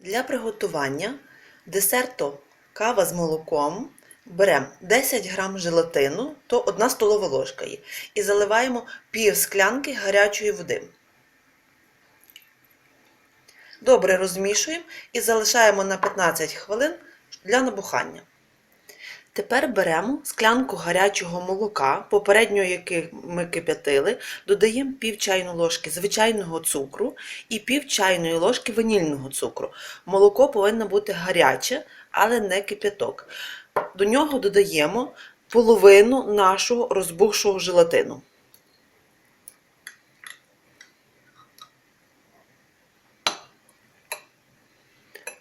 Для приготування десерту кава з молоком беремо 10 г желатину, то 1 столова ложка є, і заливаємо пів склянки гарячої води. Добре розмішуємо і залишаємо на 15 хвилин для набухання. Тепер беремо склянку гарячого молока, попередньо яке ми кип'ятили, додаємо пів чайної ложки звичайного цукру і пів чайної ложки ванільного цукру. Молоко повинно бути гаряче, але не кип'яток. До нього додаємо половину нашого розбухшого желатину.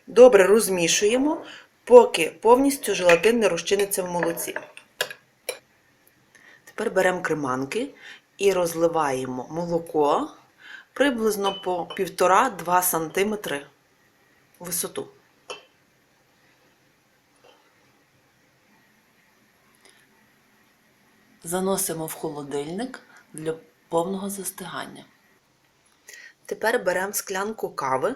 Добре розмішуємо, поки повністю желатин не розчиниться в молоці. Тепер беремо креманки і розливаємо молоко приблизно по 1,5-2 см висоту. Заносимо в холодильник для повного застигання. Тепер беремо склянку кави.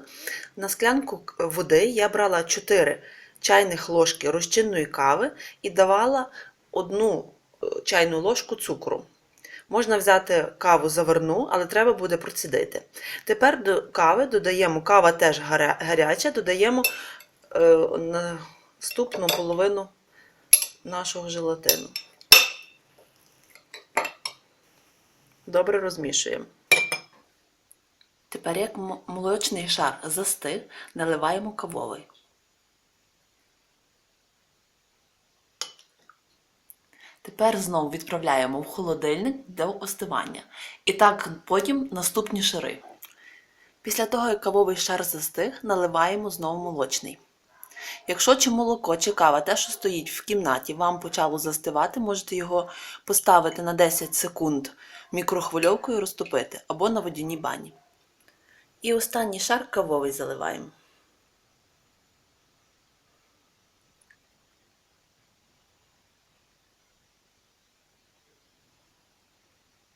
На склянку води я брала 4 чайних ложки розчинної кави і давала одну е, чайну ложку цукру. Можна взяти каву заверну, але треба буде процідити. Тепер до кави додаємо, кава теж гаряча, додаємо е, наступну половину нашого желатину. Добре розмішуємо. Тепер, як молочний шар застиг, наливаємо кавовий. Тепер знову відправляємо в холодильник для остивання. І так потім наступні шари. Після того, як кавовий шар застиг, наливаємо знову молочний. Якщо чи молоко, чи кава, те, що стоїть в кімнаті, вам почало застивати, можете його поставити на 10 секунд мікрохвильовкою розтопити або на водяній бані. І останній шар кавовий заливаємо.